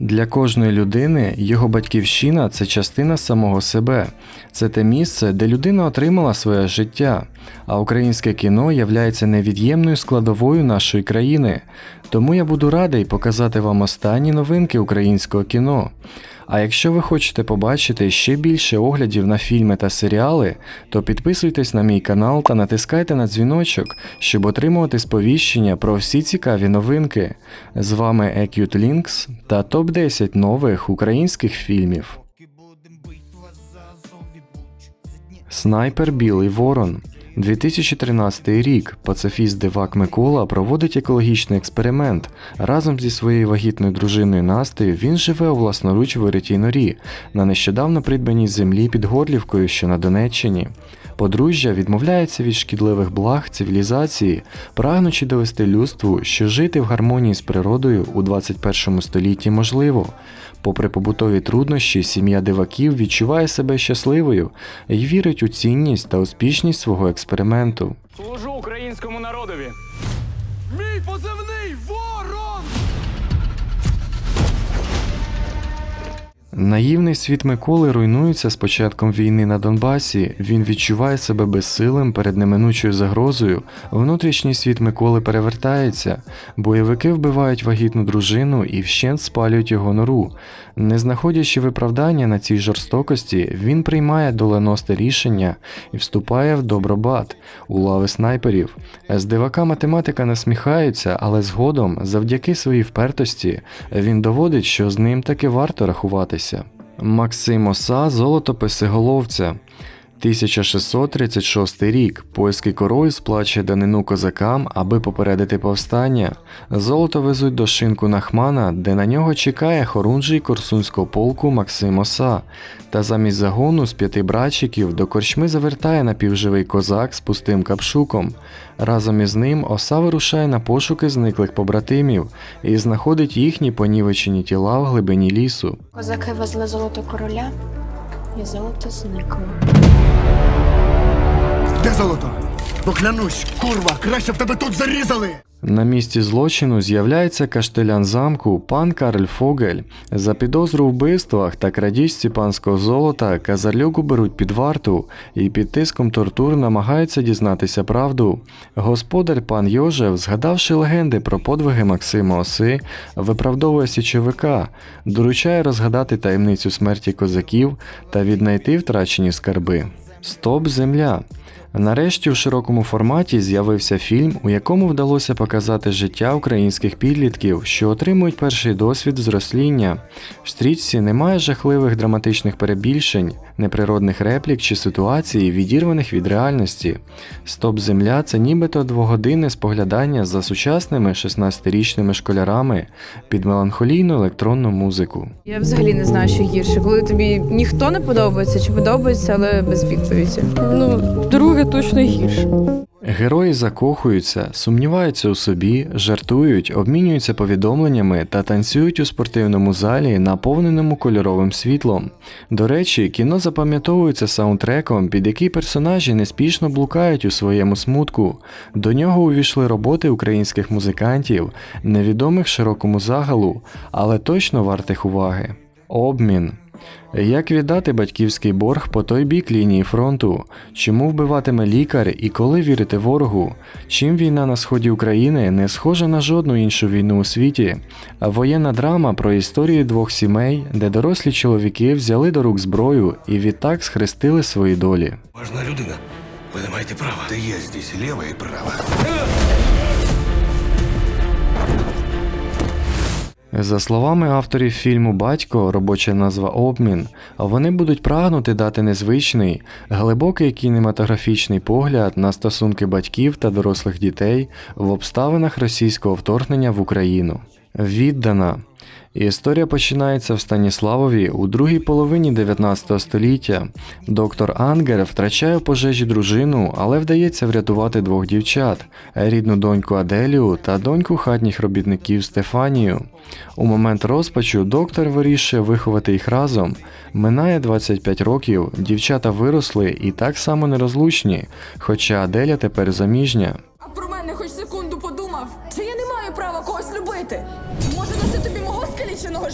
Для кожної людини його батьківщина це частина самого себе. Це те місце, де людина отримала своє життя. А українське кіно являється невід'ємною складовою нашої країни. Тому я буду радий показати вам останні новинки українського кіно. А якщо ви хочете побачити ще більше оглядів на фільми та серіали, то підписуйтесь на мій канал та натискайте на дзвіночок, щоб отримувати сповіщення про всі цікаві новинки. З вами Acute Links та топ-10 нових українських фільмів. Снайпер Білий Ворон. 2013 рік пацифіст Дивак Микола проводить екологічний експеримент. Разом зі своєю вагітною дружиною Настею він живе у власноруч виритій норі на нещодавно придбаній землі під Горлівкою, що на Донеччині. Подружжя відмовляється від шкідливих благ цивілізації, прагнучи довести людству, що жити в гармонії з природою у 21 столітті можливо. Попри побутові труднощі, сім'я диваків відчуває себе щасливою і вірить у цінність та успішність свого експерименту. Служу українському народові. Мій позивний Наївний світ Миколи руйнується з початком війни на Донбасі. Він відчуває себе безсилим перед неминучою загрозою. Внутрішній світ Миколи перевертається. Бойовики вбивають вагітну дружину і вщент спалюють його нору. Не знаходячи виправдання на цій жорстокості, він приймає доленосне рішення і вступає в добробат у лави снайперів. З дивака математика насміхається, але згодом, завдяки своїй впертості, він доводить, що з ним таки варто рахуватися. Максим Оса золото писиголовця. 1636 рік польський король сплачує данину козакам, аби попередити повстання. Золото везуть до шинку Нахмана, де на нього чекає хорунжий корсунського полку Максим Оса. Та замість загону з п'яти братчиків до корчми завертає напівживий козак з пустим капшуком. Разом із ним Оса вирушає на пошуки зниклих побратимів і знаходить їхні понівечені тіла в глибині лісу. Козаки везли золото короля, і золото зникло. Де золото? Поклянусь, курва, краще б тебе тут зарізали! На місці злочину з'являється каштелян замку пан Карль Фогель. За підозру вбивствах та крадіжці панського золота Казарлюку беруть під варту і під тиском тортур намагаються дізнатися правду. Господар пан Йожев, згадавши легенди про подвиги Максима Оси, виправдовує січовика, доручає розгадати таємницю смерті козаків та віднайти втрачені скарби. Стоп, земля. Нарешті у широкому форматі з'явився фільм, у якому вдалося показати життя українських підлітків, що отримують перший досвід зросління. В стрічці немає жахливих драматичних перебільшень, неприродних реплік чи ситуацій, відірваних від реальності. Стоп Земля це нібито двогодинне споглядання за сучасними 16-річними школярами під меланхолійну електронну музику. Я взагалі не знаю, що гірше, коли тобі ніхто не подобається чи подобається, але без відповіді. Ну, друге точно гірше. Герої закохуються, сумніваються у собі, жартують, обмінюються повідомленнями та танцюють у спортивному залі, наповненому кольоровим світлом. До речі, кіно запам'ятовується саундтреком, під який персонажі неспішно блукають у своєму смутку. До нього увійшли роботи українських музикантів, невідомих широкому загалу, але точно вартих уваги. Обмін. Як віддати батьківський борг по той бік лінії фронту? Чому вбиватиме лікар і коли вірити ворогу? Чим війна на сході України не схожа на жодну іншу війну у світі? А воєнна драма про історію двох сімей, де дорослі чоловіки взяли до рук зброю і відтак схрестили свої долі. Важна людина. Ви не маєте права. Та є здесь лево і право. За словами авторів фільму Батько, робоча назва Обмін, вони будуть прагнути дати незвичний, глибокий кінематографічний погляд на стосунки батьків та дорослих дітей в обставинах російського вторгнення в Україну. Віддана. Історія починається в Станіславові у другій половині 19 століття. Доктор Ангер втрачає пожежі дружину, але вдається врятувати двох дівчат: рідну доньку Аделію та доньку хатніх робітників Стефанію. У момент розпачу доктор вирішує виховати їх разом. Минає 25 років, дівчата виросли і так само нерозлучні, хоча Аделя тепер заміжня.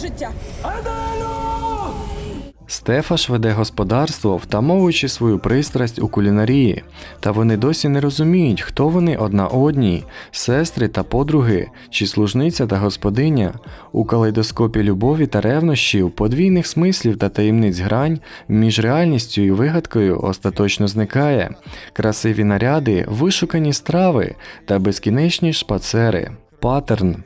Життя? Стефаш веде господарство, втамовуючи свою пристрасть у кулінарії, та вони досі не розуміють, хто вони одна одній, сестри та подруги, чи служниця та господиня. У калейдоскопі любові та ревнощів, подвійних смислів та таємниць грань між реальністю і вигадкою остаточно зникає. Красиві наряди, вишукані страви та безкінечні шпацери. Паттерн.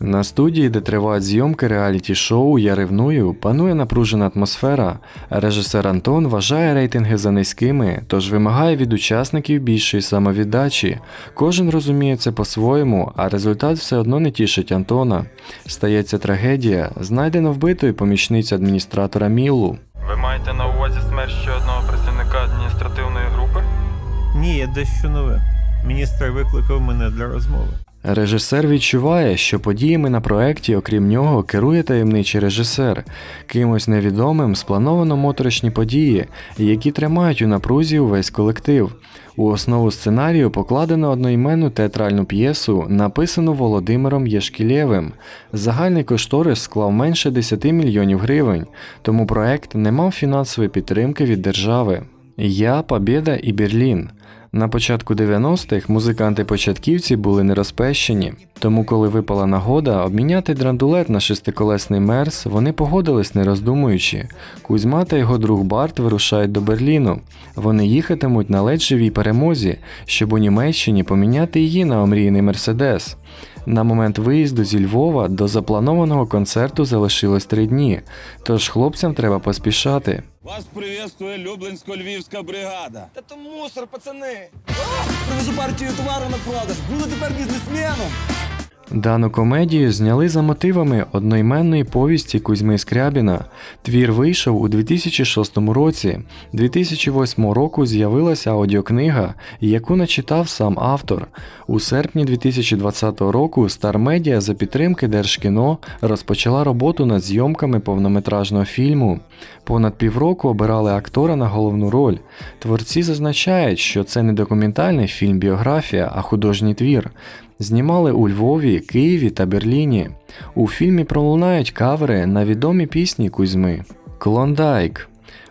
На студії, де тривають зйомки реаліті-шоу Я ревную, панує напружена атмосфера. Режисер Антон вважає рейтинги за низькими, тож вимагає від учасників більшої самовіддачі. Кожен розуміє це по-своєму, а результат все одно не тішить Антона. Стається трагедія, знайдено вбитою помічницю адміністратора Мілу. Ви маєте на увазі смерть ще одного працівника адміністративної групи? Ні, є дещо нове. Міністр викликав мене для розмови. Режисер відчуває, що подіями на проекті, окрім нього, керує таємничий режисер. Кимось невідомим сплановано моторошні події, які тримають у напрузі увесь колектив. У основу сценарію покладено одноіменну театральну п'єсу, написану Володимиром Єшкілєвим. Загальний кошторис склав менше 10 мільйонів гривень, тому проект не мав фінансової підтримки від держави. Я, Побєда і Берлін. На початку 90-х музиканти-початківці були нерозпещені, тому коли випала нагода обміняти драндулет на шестиколесний мерс, вони погодились не роздумуючи. Кузьма та його друг Барт вирушають до Берліну. Вони їхатимуть на ледь живій перемозі, щоб у Німеччині поміняти її на омрійний Мерседес. На момент виїзду зі Львова до запланованого концерту залишилось три дні, тож хлопцям треба поспішати. Вас приветствує Люблинсько-Львівська бригада. Та то мусор, пацани. Привезу партію товару на продаж. Буду тепер бізнесменом. Дану комедію зняли за мотивами одноіменної повісті Кузьми Скрябіна. Твір вийшов у 2006 році. 2008 року з'явилася аудіокнига, яку начитав сам автор. У серпні 2020 року Star Media за підтримки Держкіно розпочала роботу над зйомками повнометражного фільму. Понад півроку обирали актора на головну роль. Творці зазначають, що це не документальний фільм біографія, а художній твір. Знімали у Львові, Києві та Берліні. У фільмі пролунають кавери на відомі пісні Кузьми. Клондайк.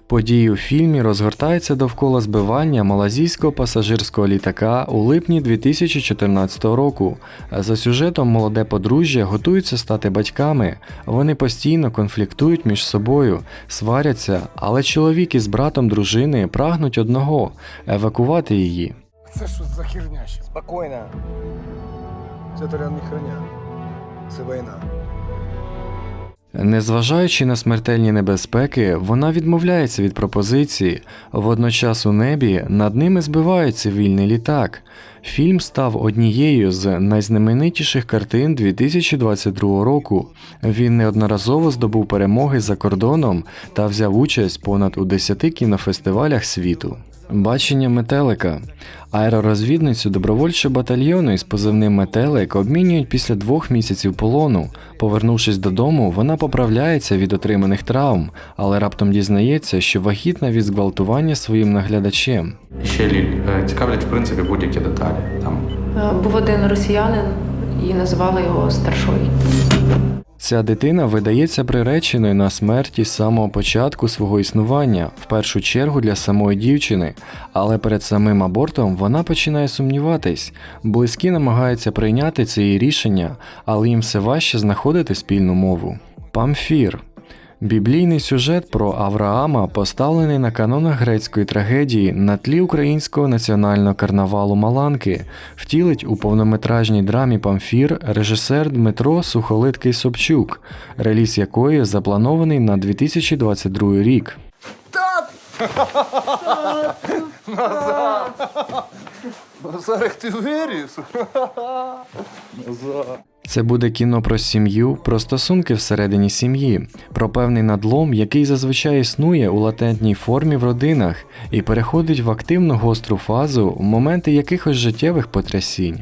Події у фільмі розгортаються довкола збивання малазійського пасажирського літака у липні 2014 року. За сюжетом молоде подружжя готуються стати батьками. Вони постійно конфліктують між собою, сваряться, але чоловік із братом дружини прагнуть одного евакувати її. Це що за херня ще? Спокійно. Це Тарян не херня. Це війна. Незважаючи на смертельні небезпеки, вона відмовляється від пропозиції. Водночас у небі над ними збивають цивільний літак. Фільм став однією з найзнаменитіших картин 2022 року. Він неодноразово здобув перемоги за кордоном та взяв участь понад у 10 кінофестивалях світу. Бачення метелика. Аеророзвідницю добровольчого батальйону із позивним Метелик обмінюють після двох місяців полону. Повернувшись додому, вона поправляється від отриманих травм, але раптом дізнається, що вагітна від зґвалтування своїм наглядачем. Ще Ліль, е, цікавлять в принципі будь-які деталі. Там Е, Був один росіянин і називали його старшой. Ця дитина видається приреченою на смерть із самого початку свого існування, в першу чергу для самої дівчини, але перед самим абортом вона починає сумніватись. Близькі намагаються прийняти це її рішення, але їм все важче знаходити спільну мову. Памфір. Біблійний сюжет про Авраама поставлений на канонах грецької трагедії на тлі українського національного карнавалу Маланки, втілить у повнометражній драмі Памфір режисер Дмитро Сухолиткий Собчук, реліз якої запланований на 2022 рік. Назарик, ти виріс? Це буде кіно про сім'ю, про стосунки всередині сім'ї, про певний надлом, який зазвичай існує у латентній формі в родинах і переходить в активну гостру фазу в моменти якихось життєвих потрясінь.